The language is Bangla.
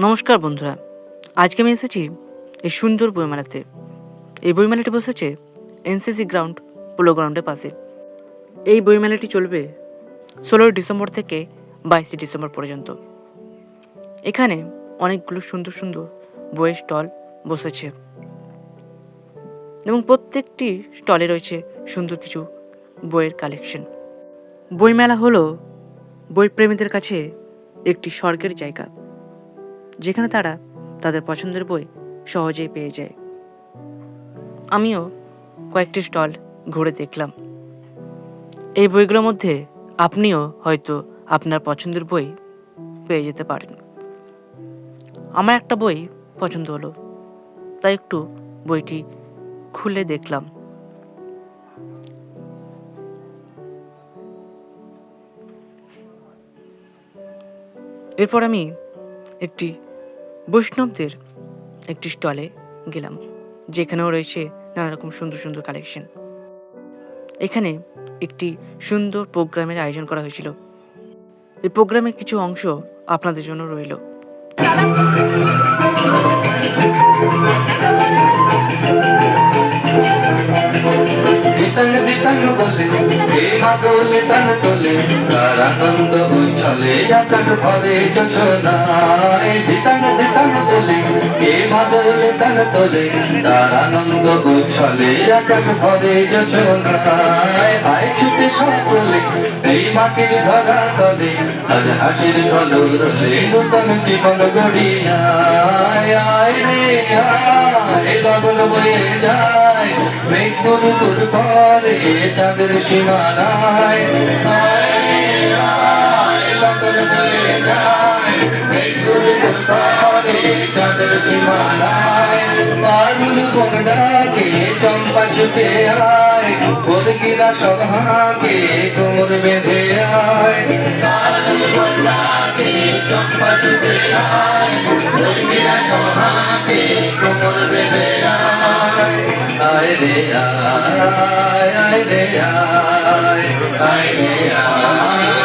নমস্কার বন্ধুরা, আজকে আমি এসেছি এই সুন্দর বইমেলাতে। এই বইমেলাটি বসেছে এনসিসি গ্রাউন্ড, পোলো গ্রাউন্ডের পাশে। এই বইমেলাটি চলবে ষোলোই ডিসেম্বর থেকে বাইশে ডিসেম্বর পর্যন্ত। এখানে অনেকগুলো সুন্দর সুন্দর বইয়ের স্টল বসেছে। এবং প্রত্যেকটি স্টলে রয়েছে সুন্দর কিছু বইয়ের কালেকশন। বইমেলা হলো বইপ্রেমীদের কাছে একটি স্বর্গের জায়গা। যেখানে তারা তাদের পছন্দের বই সহজেই পেয়ে যায়। আমিও কয়েকটি স্টল ঘুরে দেখলাম। এই বইগুলোর মধ্যে আপনিও হয়তো আপনার পছন্দের বই পেয়ে যেতে পারেন। আমার একটা বই পছন্দ হলো, তাই একটু বইটি খুলে দেখলাম। এরপর আমি একটি বৈষ্ণবদের একটি স্টলে গেলাম, যেখানেও রয়েছে নানা রকম সুন্দর সুন্দর কালেকশন এখানে একটি সুন্দর প্রোগ্রামের আয়োজন করা হয়েছিল। এই প্রোগ্রামের কিছু অংশ আপনাদের জন্য রইল। দিতাং দিতাং বলে হে মাদলে তান তোলে, তার আনন্দ উচ্ছলে আকাশ ভরে যোজনায় আয় ছুটে সকলে, এই মাটির ধরা তলে, আজ হাসির কলরলে নূতন জীবন গড়িয়ায়। আয় রে, আয় গগন বয়ে যায় মেঘ গুর গুর করে চাঁদের সীমানায় গগন বয়ে যায় মেঘ গুর গুর করে সীমানায় পারুল বন ডাকে চম্পা ছুটে আয় বদগিরা সভাকে কোমর বেঁধে আয়। পারুল বন ডাকে চম্পা ছুটে আয় বদগিরা সভাকে কোমর বেঁধে আয়। আয় রে আয় আয় রে আয় আয় রে আয়।